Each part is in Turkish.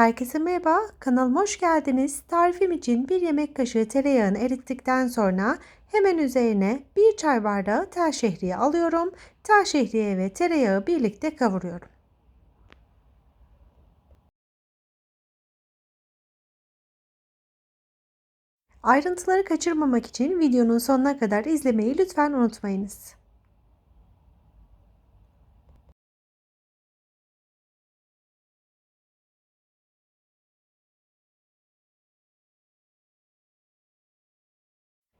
Herkese merhaba, kanalıma hoş geldiniz. Tarifim için bir yemek kaşığı tereyağını erittikten sonra hemen üzerine bir çay bardağı tel şehriye alıyorum. Tel şehriye ve tereyağı birlikte kavuruyorum. Ayrıntıları kaçırmamak için videonun sonuna kadar izlemeyi lütfen unutmayınız.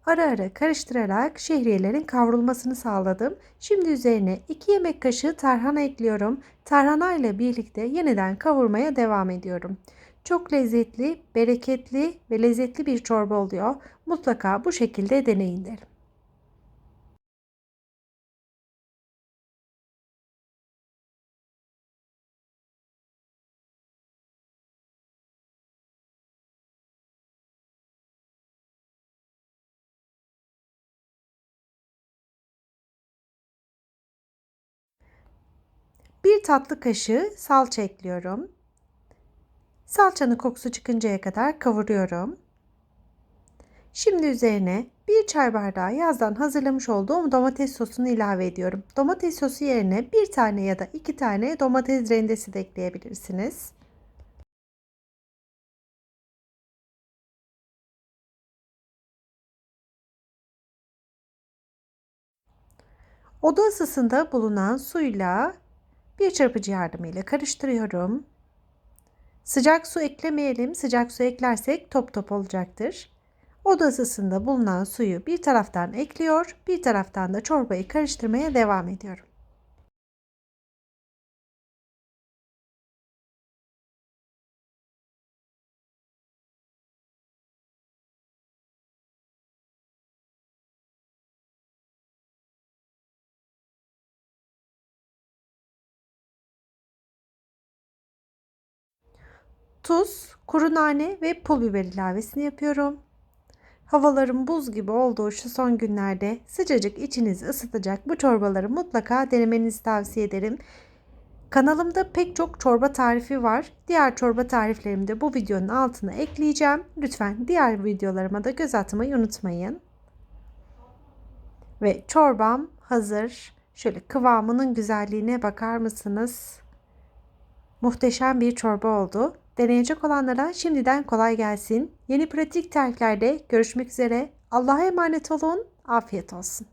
Ara ara karıştırarak şehriyelerin kavrulmasını sağladım. Şimdi üzerine 2 yemek kaşığı tarhana ekliyorum. Tarhana ile birlikte yeniden kavurmaya devam ediyorum. Çok lezzetli, bereketli ve lezzetli bir çorba oluyor. Mutlaka bu şekilde deneyin derim. Bir tatlı kaşığı salça ekliyorum. Salçanın kokusu çıkıncaya kadar kavuruyorum. Şimdi üzerine bir çay bardağı yazdan hazırlamış olduğum domates sosunu ilave ediyorum. Domates sosu yerine bir tane ya da iki tane domates rendesi de ekleyebilirsiniz. Oda ısısında bulunan suyla bir çırpıcı yardımıyla karıştırıyorum. Sıcak su eklemeyelim. Sıcak su eklersek top top olacaktır. Oda ısısında bulunan suyu bir taraftan ekliyor, bir taraftan da çorbayı karıştırmaya devam ediyorum. Tuz, kuru nane ve pul biber ilavesini yapıyorum. Havaların buz gibi olduğu şu son günlerde sıcacık içinizi ısıtacak bu çorbaları mutlaka denemenizi tavsiye ederim. Kanalımda pek çok çorba tarifi var. Diğer çorba tariflerimi de bu videonun altına ekleyeceğim. Lütfen diğer videolarıma da göz atmayı unutmayın. Ve çorbam hazır. Şöyle kıvamının güzelliğine bakar mısınız? Muhteşem bir çorba oldu. Deneyecek olanlara şimdiden kolay gelsin. Yeni pratik tariflerde görüşmek üzere. Allah'a emanet olun. Afiyet olsun.